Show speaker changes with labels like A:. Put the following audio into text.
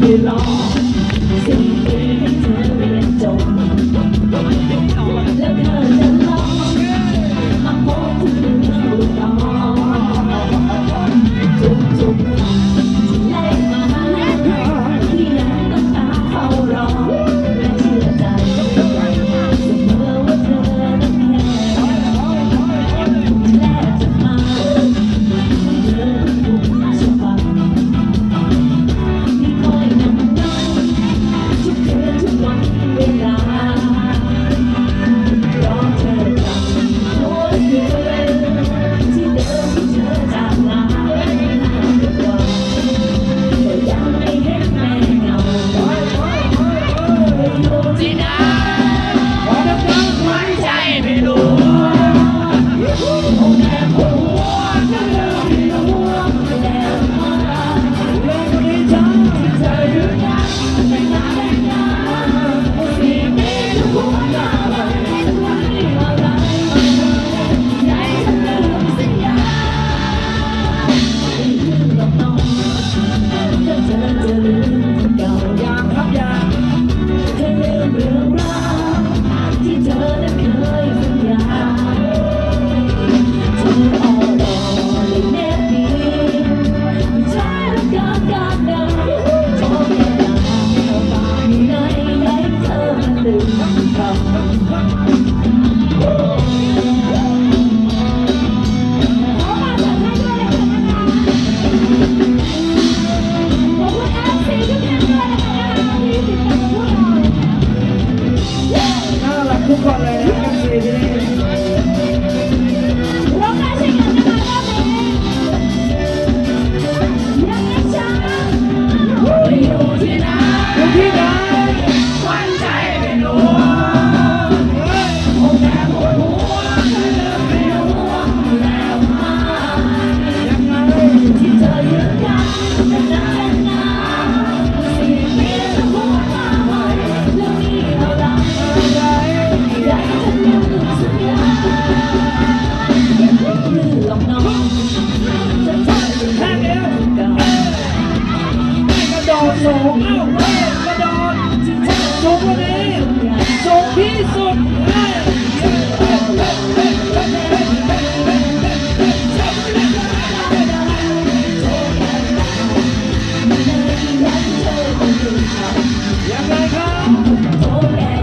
A: belong. Tonight. อยังไงครับ